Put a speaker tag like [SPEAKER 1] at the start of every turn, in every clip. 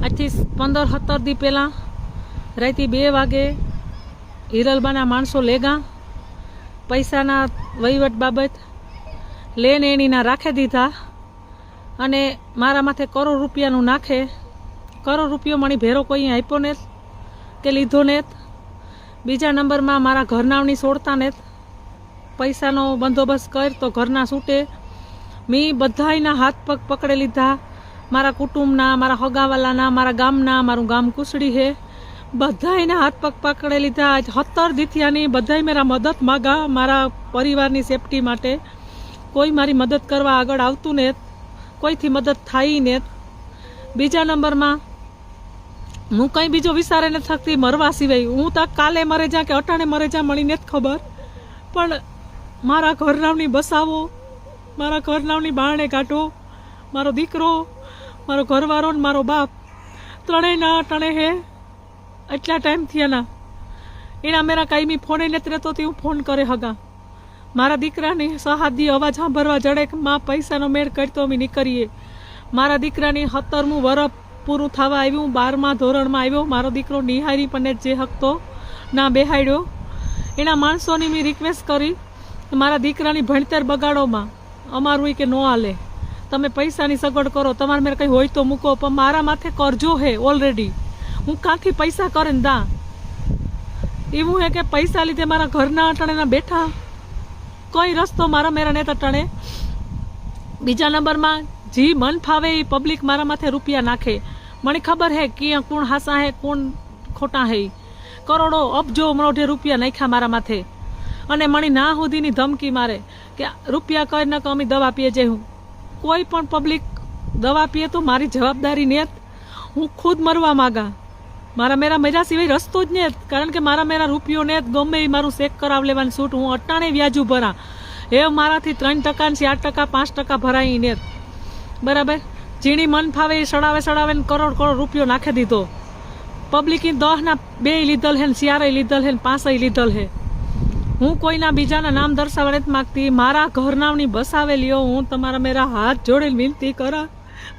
[SPEAKER 1] આજથી પંદર, સત્તર દી પહેલાં રાતે બે વાગે હિરલબાના માણસો લેગા પૈસાના વહીવટ બાબત લેન એણીના રાખી દીધા અને મારા માથે કરોડ રૂપિયાનું નાખે. કરોડ રૂપિયો મણી ભેરો કોઈ આપ્યો ને કે લીધો ને બીજા નંબરમાં મારા ઘરનાવની સોડતા ને પૈસાનો બંદોબસ્ત કર તો ઘરના છૂટે મેં બધાયના હાથ પગ પકડી લીધા. મારા કુટુંબના, મારા હગાવાલાના, મારા ગામના, મારું ગામ કુસડી હે. બધાયના હાથ પગ પકડી લીધા. સત્તર દીથિયાની બધાય મેરા મદદ માગા મારા પરિવારની સેફટી માટે. કોઈ મારી મદદ કરવા આગળ આવતું ને કોઈથી મદદ થાય ને બીજા નંબરમાં, હું કંઈ બીજો વિચારે નથી થકતી મરવા સિવાય. હું તો કાલે મરે જા કે અટાણે મરે જા મળીને જ ખબર. પણ મારા ઘરનાવની બસાવો, મારા ઘરનાવની બારણે કાઢો, મારો દીકરો મારો ઘરવાળો ને મારો બાપ. ત્રણેયના અટાણે હે. એટલા ટાઈમ થયાના એના મેરા કાયમી ફોને નથી રહેતો હું ફોન કરે હગા. મારા દીકરાની સહાદી અવાજ સાંભળવા જડે કે માં પૈસાનો મેળ કરતો અમે નીકળીએ. મારા દીકરાની સત્તરમું વરફ પૂરું થવા આવ્યું. બારમા ધોરણમાં આવ્યો. મારો દીકરો નિહારી પણ જે હકતો ના બેહાડ્યો. એના માણસોની મેં રિક્વેસ્ટ કરી મારા દીકરાની ભણતર બગાડોમાં. અમારું કે નો હાલે. તમે પૈસાની સગવડ કરો, તમારે મેં કંઈ હોય તો મૂકો, પણ મારા માથે કરજો હે ઓલરેડી હું કાંથી પૈસા કરે ને દા? એવું હે કે પૈસા લીધે મારા ઘરના અટણેના બેઠા? કોઈ રસ્તો મારા મેરા નેતા ટણે. બીજા નંબરમાં, જી મન ફાવે એ પબ્લિક મારા માથે રૂપિયા નાખે. મને ખબર હે કે કોણ હાસા હે, કોણ ખોટા હે. કરોડો અબજો મરોઢે રૂપિયા નાખ્યા મારા માથે. અને મને ના સુધીની ધમકી મારે કે રૂપિયા કઈ ન અમે દવા પીએ જઈ હું કોઈ પણ પબ્લિક દવા પીએ તો મારી જવાબદારી નેત. હું ખુદ મરવા માગા. મારા મેરા મર્યા સિવાય રસ્તો જ ને કારણ કે મારા મેરા રૂપિયો નેત. ગમે એ મારું ચેક કરાવ લેવાની છૂટ. હું અટાણે વ્યાજુ ભરા. એ મારાથી ત્રણ ટકા ચાર ટકા, પાંચ ટકા ભરાય નેત. બરાબર? જીણી મન ફાવે એ સડાવે સડાવે ને કરોડ કરોડ રૂપિયો નાખી દીધો. પબ્લિકી દહના બે લીધલ હે ને ચારે લીધલ હે ને પાંચે લીધલ હે. હું કોઈના બીજાના નામ દર્શાવવા નથી માગતી. મારા ઘરનાવની બસાવેલીઓ હું. તમારા મેરા હાથ જોડીને વિનંતી કરા.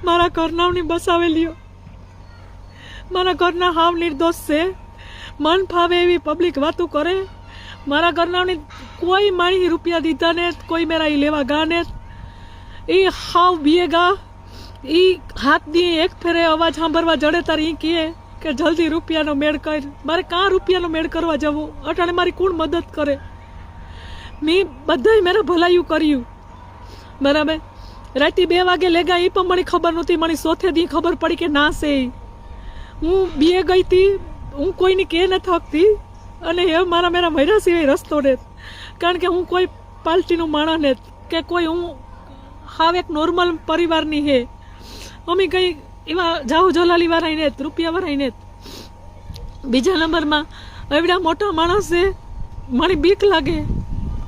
[SPEAKER 1] મારા ઘરનાવની બસાવેલીઓ મારા ઘરના હાવ નિર્દોષ છે. મન ફાવે એવી પબ્લિક વાતો કરે. મારા ઘરનાવની કોઈ માણી રૂપિયા દીધા ને કોઈ મેરા એ લેવા ગા ને એ હાવ બીએ ગા. એ હાથની એક ફેરે અવાજ સાંભળવા જડે તાર કહે કે જલ્દી રૂપિયાનો મેળ કર. મારે કાં રૂપિયાનો મેળ કરવા જવું? અટાણે મારી કોણ મદદ કરે? મેં બધાય મેરા ભલાયું કર્યું. બરાબર? રાતે બે વાગે લેગા એ પણ મને ખબર નહોતી. મને સોથે દી ખબર પડી કે ના છે. હું બીએ ગઈ હતી હું કોઈની કે ન થકતી. અને એ મારા મેરા મૈરા સિવાય રસ્તો ને કારણ કે હું કોઈ પાર્ટીનું માણસ ને કે કોઈ હું, હાવ એક નોર્મલ પરિવારની હે. અમે કંઈ એવા જાહુ જલાલી વાળા ને રૂપિયા વાળા ને બીજા નંબરમાં, એવડા મોટા માણસ છે મને બીક લાગે.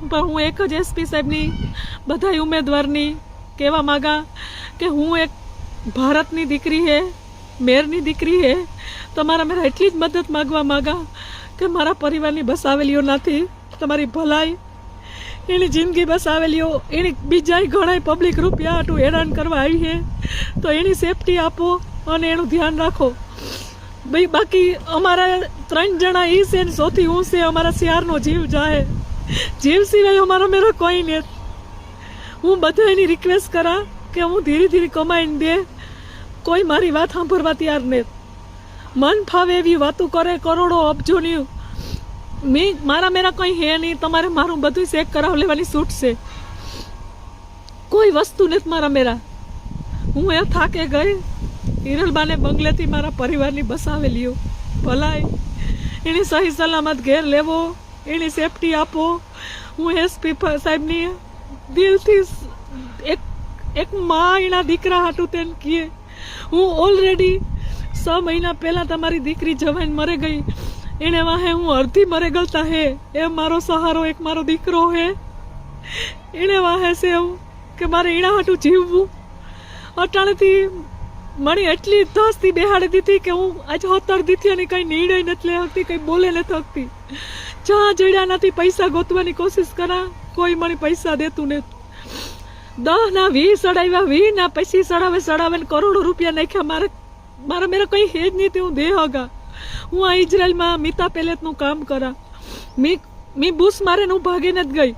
[SPEAKER 1] પણ હું એક જ એસપી સાહેબની બધા ઉમેદવારની કહેવા માગા કે હું એક ભારતની દીકરી હે, મેરની દીકરી હે તમારા મેરા એટલી જ મદદ માગવા માગા કે મારા પરિવારની બસ આવેલીઓ નથી, તમારી ભલાઈ એની જિંદગી બસાવેલીઓ એની બીજાય ઘણાય પબ્લિક રૂપિયા આટું હેરાન કરવા આવી છે તો એની સેફટી આપો અને એનું ધ્યાન રાખો. ભાઈ બાકી અમારા ત્રણ જણા એ છે ને સૌથી હું છે અમારા શિયાળનો જીવ જાય જીવ સિવાય અમારો મેરો કોઈ ને. હું બધા એની રિક્વેસ્ટ કરા કે હું ધીરે ધીરે કમાઈને દે. કોઈ મારી વાત સાંભળવા તૈયાર ને. મન ફાવે એવી વાતો કરે કરોડો અબજોની મેં, મારા મેરા કંઈ હે નહીં. તમારે મારું બધું ચેક કરાવ લેવાની છૂટ છે. કોઈ વસ્તુ નથી મારા મેરા. હું એ થાકે ગઈ. હિરલબાને બંગલેથી મારા પરિવારની બસાવેલીઓ ભલાઈ. એની સહી સલામત ઘેર લેવો. એની સેફટી આપો. હું એસપી સાહેબની દિલથી એક એક મા એના દીકરા હાટું તેને કહે હું ઓલરેડી છ મહિના પહેલાં તમારી દીકરી જવાઈને મરે ગઈ. એને વાહે હું અડધી મરે ગલતા હે. એ મારો સહારો એક મારો દીકરો હે. એને વાહે છે એવું કે મારે એના હાટું જીવવું. અટાણેથી મને એટલી ધસથી બેહાડી દીધી કે હું આજે હોતર દીધી અને કંઈ નિર્ણય નથી લઈ શકતી કંઈ બોલે નથી શકતી જ્યાં જડ્યા નથી પૈસા ગોતવાની કોશિશ કરા, કોઈ મને પૈસા દેતું નથી દહ ના વી સડાવ્યા વી ના પછી સડાવે સડાવે કરોડો રૂપિયા નાખ્યા. મારે મારા મેરા કંઈ હે જ નહીં તે હું દે હોગા. હું આ ઇઝરાયલમાં મિતા પેલેટનું કામ કરા. મી મી બુસ મારે હું ભાગીને જ ગઈ.